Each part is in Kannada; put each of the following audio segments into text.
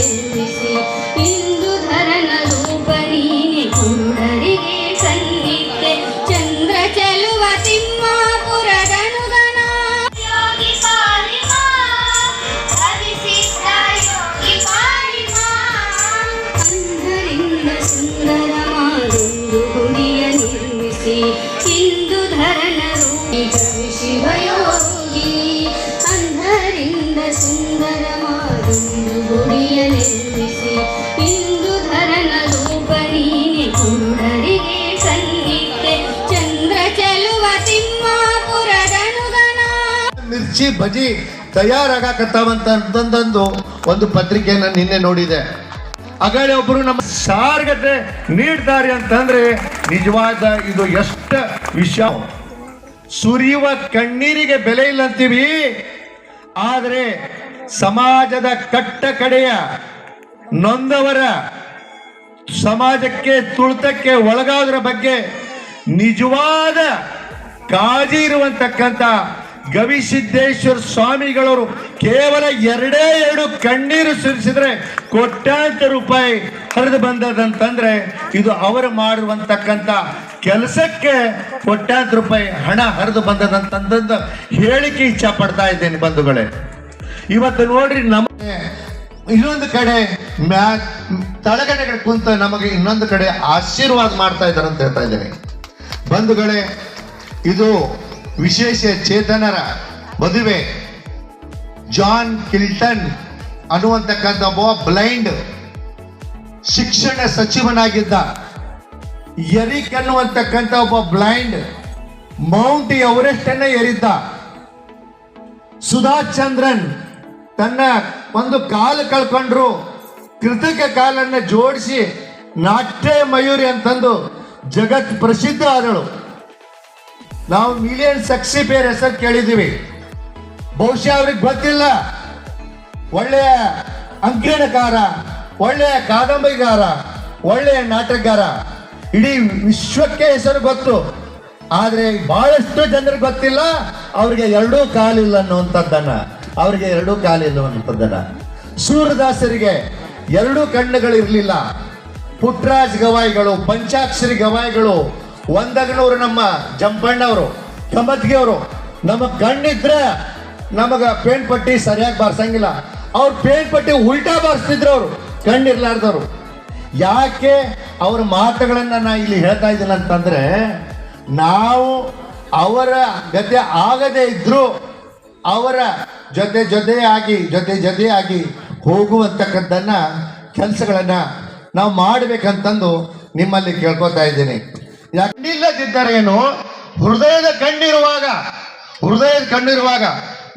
ಸಲ್ಲಿಸಿ ಇಂದು ಧರನ ರೂಪನೀನಿ ಕುರುಡರಿಗೆ ಸನ್ನಿಧೆ ಚಂದ್ರ ಚಲುವ ತಿಮ್ಮಾಪುರದನುಗನ ಅಂಧರಿಂದ ಸುಂದರ ಮಾದೊಂದು ಗುಡಿಯ ನಿರ್ಮಿಸಿ ಇಂದು ಧರನ ರೂಪಿ ಕವಿ ಶಿವಯ ಮಿರ್ಚಿ ಬಜಿ ತಯಾರಾಗಕತ್ತಾವಂತ ಅಂತಂದು ಒಂದು ಪತ್ರಿಕೆಯನ್ನ ನಿನ್ನೆ ನೋಡಿದೆ. ಅಗಳೆ ಒಬ್ರು ನಮ್ಮ ಸಾರ್ಗತೆ ನೀಡ್ತಾರೆ ಅಂತಂದ್ರೆ ನಿಜವಾದ ಇದು ಎಷ್ಟು ವಿಷಯ. ಸುರಿಯುವ ಕಣ್ಣೀರಿಗೆ ಬೆಲೆ ಇಲ್ಲ ಅಂತೀವಿ ಆದರೆ ಸಮಾಜದ ಕಟ್ಟ ಕಡೆಯ ನೊಂದವರ ಸಮಾಜಕ್ಕೆ ತುಳಿತಕ್ಕೆ ಒಳಗಾದ್ರ ಬಗ್ಗೆ ನಿಜವಾದ ಕಾಜಿ ಇರುವಂತಕ್ಕಂಥ ಗವಿಸಿದ್ದೇಶ್ವರ ಸ್ವಾಮಿಗಳವರು ಕೇವಲ ಎರಡೇ ಎರಡು ಕಣ್ಣೀರು ಸುರಿಸಿದ್ರೆ ಕೋಟ್ಯಾಂತರ ರೂಪಾಯಿ ಹರಿದು ಬಂದದಂತಂದ್ರೆ ಇದು ಅವರು ಮಾಡಿರುವಂತಕ್ಕಂಥ ಕೆಲಸಕ್ಕೆ ಕೋಟ್ಯಾಂತರ ರೂಪಾಯಿ ಹಣ ಹರಿದು ಬಂದದಂತಂದ ಹೇಳಿಕೆ ಇಚ್ಛೆ ಪಡ್ತಾ ಇದ್ದೇನೆ ಬಂಧುಗಳೇ. ಇವತ್ತು ನೋಡ್ರಿ ನಮಗೆ ಇನ್ನೊಂದು ಕಡೆ ಮ್ಯಾ ತಳಗಡೆ ಕುಂತ ನಮಗೆ ಇನ್ನೊಂದು ಕಡೆ ಆಶೀರ್ವಾದ ಮಾಡ್ತಾ ಇದ್ದಾರೆ ಅಂತ ಹೇಳ್ತಾ ಇದ್ದೇನೆ. ಬಂಧುಗಳೇ, ಇದು ವಿಶೇಷ ಚೇತನರ ಮದುವೆ. ಜಾನ್ ಕಿಲ್ಟನ್ ಅನ್ನುವಂತಕ್ಕಂಥ ಒಬ್ಬ ಬ್ಲೈಂಡ್ ಶಿಕ್ಷಣ ಸಚಿವನಾಗಿದ್ದ. ಎರಿಕ್ ಅನ್ನುವಂತಕ್ಕಂಥ ಒಬ್ಬ ಬ್ಲೈಂಡ್ ಮೌಂಟ್ ಎವರೆಸ್ಟ್ ಅನ್ನ ಏರಿದ್ದ. ಸುಧಾ ಚಂದ್ರನ್ ತನ್ನ ಒಂದು ಕಾಲು ಕಳ್ಕೊಂಡ್ರು. ಕೃತಕ ಕಾಲನ್ನ ಜೋಡಿಸಿ ನಾಟ್ಯ ಮಯೂರಿ ಅಂತಂದು ಜಗತ್ ಪ್ರಸಿದ್ಧ ಆದಳು. ನಾವು ಮಿಲಿಯನ್ ಸಕ್ಸಿಪೇರ್ ಹೆಸರು ಕೇಳಿದ್ದೀವಿ. ಬಹುಶಃ ಅವ್ರಿಗೆ ಗೊತ್ತಿಲ್ಲ. ಒಳ್ಳೆಯ ಅಂಕಿಣಕಾರ, ಒಳ್ಳೆಯ ಕಾದಂಬರಿಗಾರ, ಒಳ್ಳೆಯ ನಾಟಕಗಾರ, ಇಡೀ ವಿಶ್ವಕ್ಕೆ ಹೆಸರು ಗೊತ್ತು. ಆದರೆ ಬಹಳಷ್ಟು ಜನರಿಗೆ ಗೊತ್ತಿಲ್ಲ ಅವ್ರಿಗೆ ಎರಡೂ ಕಾಲಿಲ್ಲ ಅನ್ನುವಂಥದ್ದನ್ನ. ಅವ್ರಿಗೆ ಎರಡೂ ಕಾಲಿಲ್ಲ ಅನ್ನುವಂಥದ್ದನ್ನ. ಸೂರದಾಸರಿಗೆ ಎರಡೂ ಕಣ್ಣುಗಳಿರ್ಲಿಲ್ಲ ಪುಟ್ರಾಜ್ ಗವಾಯಿಗಳು, ಪಂಚಾಕ್ಷರಿ ಗವಾಯಿಗಳು ಒಂದಗನವರು ನಮ್ಮ ಜಂಪಣ್ಣವರು ಕಮತ್ಗೆ ಅವರು ನಮಗ್ ಕಣ್ಣಿದ್ರೆ ನಮಗ ಪೇಂಟ್ ಪಟ್ಟಿ ಸರಿಯಾಗಿ ಬಾರ್ಸಂಗಿಲ್ಲ. ಅವ್ರು ಪೇಂಟ್ ಪಟ್ಟಿ ಉಲ್ಟಾ ಬಾರಿಸ್ತಿದ್ರು ಅವರು ಕಣ್ಣಿರ್ಲಾರ್ದವ್ರು ಯಾಕೆ ಅವ್ರ ಮಾತುಗಳನ್ನ ನಾ ಇಲ್ಲಿ ಹೇಳ್ತಾ ಇದ್ದೀನಿ ಅಂತಂದ್ರೆ, ನಾವು ಅವರ ಗತೆ ಆಗದೇ ಇದ್ರು ಅವರ ಜೊತೆ ಜೊತೆಯಾಗಿ ಜೊತೆ ಜೊತೆಯಾಗಿ ಹೋಗುವಂತಕ್ಕಂಥ ಕೆಲಸಗಳನ್ನ ನಾವು ಮಾಡಬೇಕಂತಂದು ನಿಮ್ಮಲ್ಲಿ ಕೇಳ್ಕೊತಾ ಇದ್ದೀನಿ. ಯಾಕಿಲ್ಲದಿದ್ದರೆ ಏನು ಹೃದಯದ ಕಣ್ಣಿರುವಾಗ ಹೃದಯದ ಕಣ್ಣಿರುವಾಗ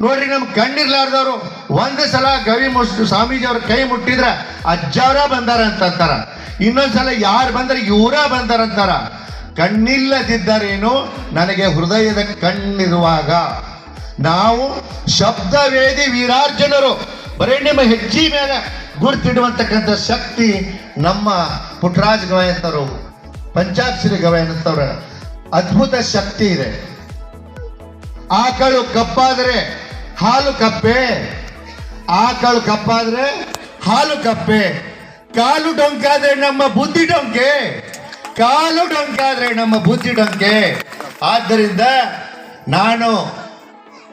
ನೋಡ್ರಿ ನಮ್ ಕಣ್ಣಿರ್ಲಾರ್ದವ್ರು ಒಂದು ಸಲ ಗವಿ ಮುಸ್, ಸ್ವಾಮೀಜಿ ಅವ್ರ ಕೈ ಮುಟ್ಟಿದ್ರೆ ಅಜ್ಜಾರ ಬಂದಾರ ಅಂತಂತಾರ ಇನ್ನೊಂದ್ಸಲ ಯಾರು ಬಂದ್ರೆ ಇವರ ಬಂದಾರ ಅಂತಾರ. ಕಣ್ಣಿಲ್ಲದಿದ್ದರೇನು ನನಗೆ ಹೃದಯದ ಕಣ್ಣಿರುವಾಗ ನಾವು ಶಬ್ದವೇದಿ ವೀರಾರ್ಜುನರು, ಬರೀ ನಿಮ್ಮ ಹೆಜ್ಜೆ ಮೇಲೆ ಗುರುತಿಡುವಂತಕ್ಕಂಥ ಶಕ್ತಿ ನಮ್ಮ ಪುಟ್ರಾಜ್ ಗವಾಯಂತರು ಪಂಚಾಕ್ಷರಿ ಗವಾಯಂತವ್ರ ಅದ್ಭುತ ಶಕ್ತಿ ಇದೆ. ಆಕಳು ಕಪ್ಪಾದ್ರೆ ಹಾಲು ಕಪ್ಪೆ. ಆಕಳು ಕಪ್ಪಾದ್ರೆ ಹಾಲು ಕಪ್ಪೆ. ಕಾಲು ಡೊಂಕಾದ್ರೆ ನಮ್ಮ ಬುದ್ಧಿ ಡೊಂಕೆ. ಕಾಲು ಡೊಂಕಾದ್ರೆ ನಮ್ಮ ಬುದ್ಧಿ ಡೊಂಕೆ. ಆದ್ದರಿಂದ ನಾನು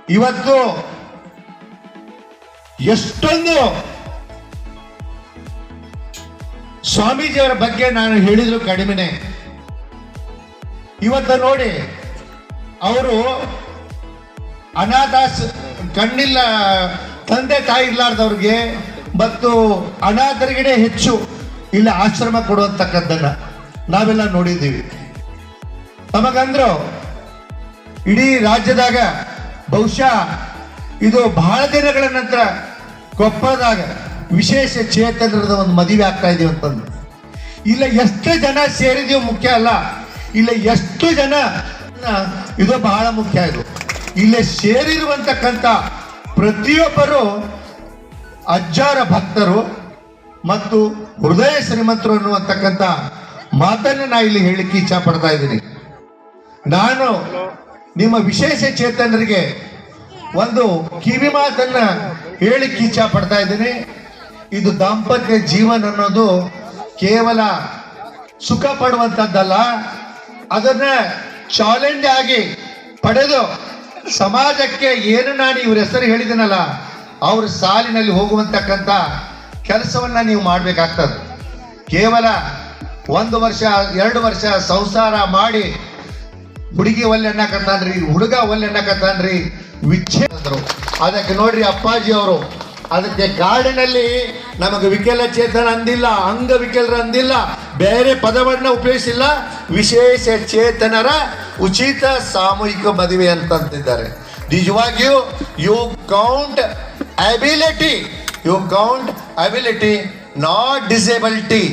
ಇವತ್ತು ಎಷ್ಟೊಂದು ಸ್ವಾಮೀಜಿಯವರ ಬಗ್ಗೆ ನಾನು ಹೇಳಿದ್ರು ಕಡಿಮೆನೆ. ಇವತ್ತು ನೋಡಿ, ಅವರು ಅನಾಥಾಸ್ ಕಣ್ಣಿಲ್ಲ ತಂದೆ ತಾಯಿ ಇರ್ಲಾರ್ದವ್ರಿಗೆ ಮತ್ತು ಅನಾಥರಿಗಡೆ ಹೆಚ್ಚು ಇಲ್ಲಿ ಆಶ್ರಮ ಕೊಡುವಂತಕ್ಕದ್ದನ್ನ ನಾವೆಲ್ಲ ನೋಡಿದ್ದೀವಿ. ನಮಗಂದ್ರು ಇಡೀ ರಾಜ್ಯದಾಗ ಬಹುಶಃ ಇದು ಬಹಳ ದಿನಗಳ ನಂತರ ಕೊಪ್ಪದಾಗ ವಿಶೇಷ ಚೇತನದ ಒಂದು ಮದುವೆ ಆಗ್ತಾ ಇದೀವಿ ಅಂತಂದು ಇಲ್ಲ, ಎಷ್ಟು ಜನ ಸೇರಿದೀವಿ ಮುಖ್ಯ ಅಲ್ಲ ಇಲ್ಲ ಎಷ್ಟು ಜನ ಇದು ಬಹಳ ಮುಖ್ಯ ಇದು. ಇಲ್ಲಿ ಸೇರಿರುವಂತಕ್ಕಂಥ ಪ್ರತಿಯೊಬ್ಬರು ಅಜ್ಜಾರ ಭಕ್ತರು ಮತ್ತು ಹೃದಯ ಶ್ರೀಮಂತರು ಅನ್ನುವಂತಕ್ಕಂಥ ಮಾತನ್ನು ನಾ ಇಲ್ಲಿ ಹೇಳಿಕ್ಕೆ ಇಚ್ಛ ಪಡ್ತಾ ಇದ್ದೀನಿ. ನಾನು ನಿಮ್ಮ ವಿಶೇಷ ಚೇತನರಿಗೆ ಒಂದು ಕಿವಿ ಮಾತನ್ನ ಹೇಳಿಕ್ಕೆ ಇಚ್ಛ ಪಡ್ತಾ ಇದ್ದೀನಿ. ಇದು ದಾಂಪತ್ಯ ಜೀವನ ಅನ್ನೋದು ಕೇವಲ ಸುಖ ಪಡುವಂಥದ್ದಲ್ಲ ಅದನ್ನ ಚಾಲೆಂಜ್ ಆಗಿ ಪಡೆದು ಸಮಾಜಕ್ಕೆ ಏನು ನಾನು ಇವ್ರ ಹೆಸರು ಹೇಳಿದನಲ್ಲ, ಅವ್ರ ಸಾಲಿನಲ್ಲಿ ಹೋಗುವಂತಕ್ಕಂಥ ಕೆಲಸವನ್ನ ನೀವು ಮಾಡ್ಬೇಕಾಗ್ತದೆ. ಕೇವಲ ಒಂದು ವರ್ಷ, ಎರಡು ವರ್ಷ ಸಂಸಾರ ಮಾಡಿ ಹುಡುಗಿ ಒಲ್ಲೆ ಅನ್ನಕತ್ತಾನ್ರಿ, ಹುಡುಗ ಒಲ್ಲೆ ಅನ್ನಕತ್ತಾನ್ರಿ ವಿಚ್ಛೇದರು ಅದಕ್ಕೆ ನೋಡ್ರಿ ಅಪ್ಪಾಜಿ ಅವರು ಅದಕ್ಕೆ ಕಾಡಿನಲ್ಲಿ ನಮಗೆ ವಿಕಲಚೇತನ ಅಂದಿಲ್ಲ, ಅಂಗವಿಕಲರ ಅಂದಿಲ್ಲ, ಬೇರೆ ಪದವನ್ನ ಉಪಯೋಗಿಸಿಲ್ಲ. ವಿಶೇಷ ಚೇತನರ ಉಚಿತ ಸಾಮೂಹಿಕ ಮದುವೆ ಅಂತಂತಿದ್ದಾರೆ ನಿಜವಾಗಿಯೂ you count ability you count ability not disability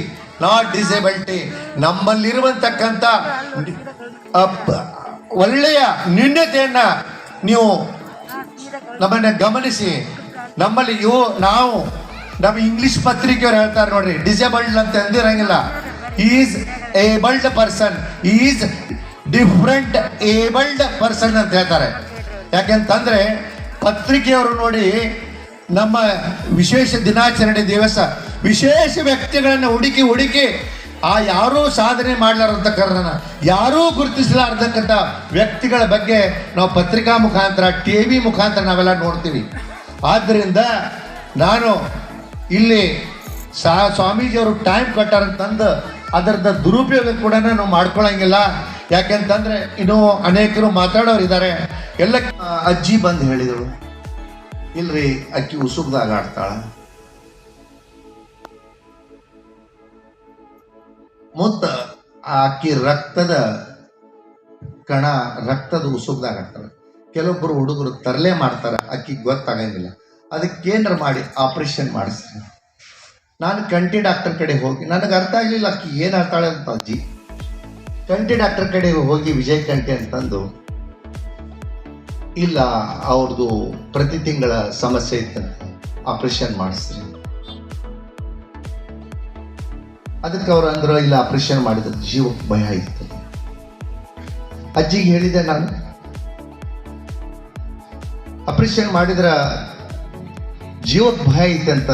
not disability ನಮ್ಮಲ್ಲಿರುವಂತಕ್ಕಂಥ ಒಳ್ಳೆಯ ನ್ಯೂನ್ಯತೆಯನ್ನು ನೀವು ನಮ್ಮನ್ನ ಗಮನಿಸಿ. ನಮ್ಮಲ್ಲಿ ನಾವು, ನಮ್ಮ ಇಂಗ್ಲಿಷ್ ಪತ್ರಿಕೆಯವ್ರು ಹೇಳ್ತಾರೆ ನೋಡ್ರಿ ಡಿಸೇಬಲ್ಡ್ ಅಂತ ಅಂದಿರಂಗಿಲ್ಲ. Is abled person is different abled person ಅಂತ ಹೇಳ್ತಾರೆ. ಯಾಕೆಂತಂದ್ರೆ, ಪತ್ರಿಕೆಯವರು ನೋಡಿ, ನಮ್ಮ ವಿಶೇಷ ದಿನಾಚರಣೆ ದಿವಸ, ವಿಶೇಷ ವ್ಯಕ್ತಿಗಳನ್ನು ಹುಡುಕಿ ಹುಡುಕಿ, ಆ ಯಾರೂ ಸಾಧನೆ ಮಾಡ್ಲಾರಂತಕ್ಕಂಥ ಯಾರೂ ಗುರುತಿಸಲಾರ್ದಕ್ಕಂಥ ವ್ಯಕ್ತಿಗಳ ಬಗ್ಗೆ ನಾವು ಪತ್ರಿಕಾ ಮುಖಾಂತರ, ಟಿ ವಿ ಮುಖಾಂತರ ನಾವೆಲ್ಲ ನೋಡ್ತೀವಿ. ಆದ್ದರಿಂದ ನಾನು ಇಲ್ಲಿ ಸಾ ಸ್ವಾಮೀಜಿಯವರು ಟೈಮ್ ಕಟ್ಟಾರಂತಂದು ಅದರದ ದುರುಪಯೋಗ ಕೂಡ ನಾವು ಮಾಡ್ಕೊಳ್ಳೋಂಗಿಲ್ಲ ಯಾಕೆಂತಂದರೆ ಇನ್ನೂ ಅನೇಕರು ಮಾತಾಡೋರು ಇದ್ದಾರೆ ಎಲ್ಲ ಅಜ್ಜಿ ಬಂದು ಹೇಳಿದರು ಇಲ್ರಿ, ಅಕ್ಕಿ ಉಸುಕ್ದಾಗ ಆಡ್ತಾಳ. ಮುತ್ತ ಆ ಅಕ್ಕಿ ರಕ್ತದ ಕಣ ರಕ್ತದ ಉಸುಕ್ದಾಗ ಆಡ್ತಾಳೆ ಕೆಲವೊಬ್ಬರು ಹುಡುಗರು ತರಲೆ ಮಾಡ್ತಾರೆ ಅಕ್ಕಿಗೆ ಗೊತ್ತಾಗಂಗಿಲ್ಲ. ಅದಕ್ಕೆ ಏನಾರ ಮಾಡಿ ಆಪರೇಷನ್ ಮಾಡಿಸ್ತೀನಿ. ನಾನು ಕಂಟಿ ಡಾಕ್ಟರ್ ಕಡೆ ಹೋಗಿ, ನನಗೆ ಅರ್ಥ ಆಗಲಿಲ್ಲ ಅಕ್ಕಿ ಏನು ಆಡ್ತಾಳೆ ಅಂತ. ಅಜ್ಜಿ ಕಂಟಿ ಡಾಕ್ಟರ್ ಕಡೆ ಹೋಗಿ ವಿಜಯ್ ಕಂಟಿ ಅಂತಂದು ಇಲ್ಲ ಅವ್ರದ್ದು ಪ್ರತಿ ತಿಂಗಳ ಸಮಸ್ಯೆ ಇತ್ತಂತೆ ಆಪರೇಷನ್ ಮಾಡಿಸ್ತೀನಿ. ಅದಕ್ಕೆ ಅವ್ರು ಅಂದ್ರೆ, ಇಲ್ಲ ಆಪರೇಷನ್ ಮಾಡಿದ್ರೆ. ಜೀವಕ್ಕೆ ಭಯ ಇತ್ತು. ಅಜ್ಜಿಗೆ ಹೇಳಿದೆ ನಾನು ಆಪರೇಷನ್ ಮಾಡಿದ್ರೆ ಜೀವಕ್ಕೆ ಭಯ ಐತೆ ಅಂತ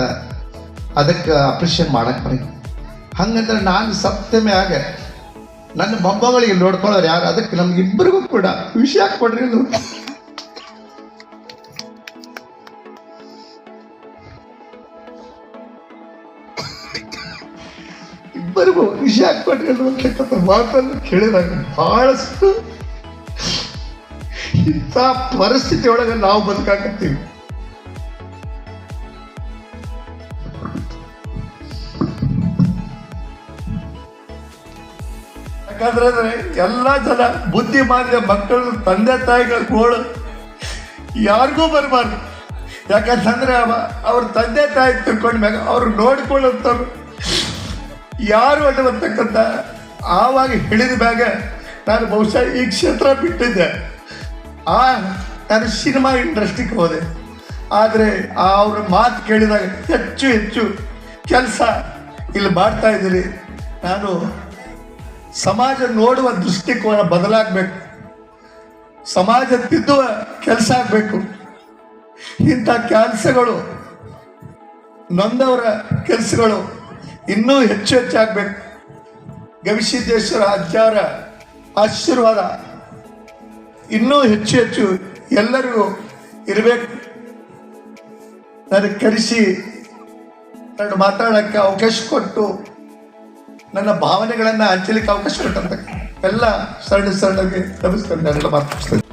ಅದಕ್ಕೆ ಅಪ್ರಿಷಿಯೇಟ್ ಮಾಡಕ್ಕೆ ಬರೀ ಹಂಗಂದ್ರೆ ನಾನು ಸಪ್ತ ಮ್ಯಾಗ ನನ್ನ ಮೊಮ್ಮಗಳಿಗೆ ನೋಡ್ಕೊಳ್ಳೋರು ಯಾರು ಅದಕ್ಕೆ ನಮ್ಗಿಬ್ಬರಿಗೂ ಕೂಡ ವಿಷಯ ಕೊಡ್ರಿ. ಇಬ್ಬರಿಗೂ ವಿಷಯ ಕೊಡ್ರಿ ಅನ್ನುವಂತಕ್ಕಂಥ ಮಾತನ್ನು ಕೇಳಿದಾಗ ಬಹಳಷ್ಟು ಇಂಥ ಪರಿಸ್ಥಿತಿ ಒಳಗೆ ನಾವು ಬದುಕಾಕತ್ತೀವಿ. ಯಾಕಂದ್ರೆ ಎಲ್ಲ ಜನ ಬುದ್ಧಿ ಮಾಡಿದ ಮಕ್ಕಳು, ತಂದೆ, ತಾಯಿಗಳ ಗೋಳು ಯಾರಿಗೂ ಬರಬಾರ್ದು. ಯಾಕಂತಂದ್ರೆ ಅವ ಅವ್ರ ತಂದೆ, ತಾಯಿ ತಿಳ್ಕೊಂಡ ಮ್ಯಾಗ ಅವ್ರು ನೋಡ್ಕೊಳ್ಳುತ್ತವ್ರು ಯಾರು ಅನ್ನುವಂತಕ್ಕಂಥ ಆವಾಗ ಹೇಳಿದ ಮ್ಯಾಗ ನಾನು ಬಹುಶಃ ಈ ಕ್ಷೇತ್ರ ಬಿಟ್ಟಿದ್ದೆ. ಆ, ನಾನು ಸಿನಿಮಾ ಇಂಡಸ್ಟ್ರಿಗೆ ಹೋದೆ. ಆದರೆ ಅವ್ರ ಮಾತು ಕೇಳಿದಾಗ ಹೆಚ್ಚು ಹೆಚ್ಚು ಕೆಲಸ ಇಲ್ಲಿ ಮಾಡ್ತಾ ಇದ್ದೀರಿ ನಾನು ಸಮಾಜ ನೋಡುವ ದೃಷ್ಟಿಕೋನ ಬದಲಾಗಬೇಕು. ಸಮಾಜ ತಿದ್ದುವ ಕೆಲಸ ಆಗಬೇಕು. ಇಂಥ ಕೆಲಸಗಳು ನೊಂದವರ ಕೆಲಸಗಳು ಇನ್ನೂ ಹೆಚ್ಚು ಹೆಚ್ಚಾಗಬೇಕು. ಗವಿಸಿದ್ದೇಶ್ವರ ಅಜ್ಜಾರ ಆಶೀರ್ವಾದ. ಇನ್ನೂ ಹೆಚ್ಚು ಹೆಚ್ಚು ಎಲ್ಲರಿಗೂ ಇರಬೇಕು. ನನಗೆ ಕರೆಸಿ ನಾನು ಮಾತಾಡೋಕ್ಕೆ ಅವಕಾಶ ಕೊಟ್ಟು ನನ್ನ ಭಾವನೆಗಳನ್ನು ಹಂಚಲಿಕ್ಕೆ ಅವಕಾಶ ಕೊಟ್ಟಂತ ಎಲ್ಲ ಸರಳ ಸರಳಗೆ ನಮಸ್ಕಾರ ಮಾತಾಡ್ತೇನೆ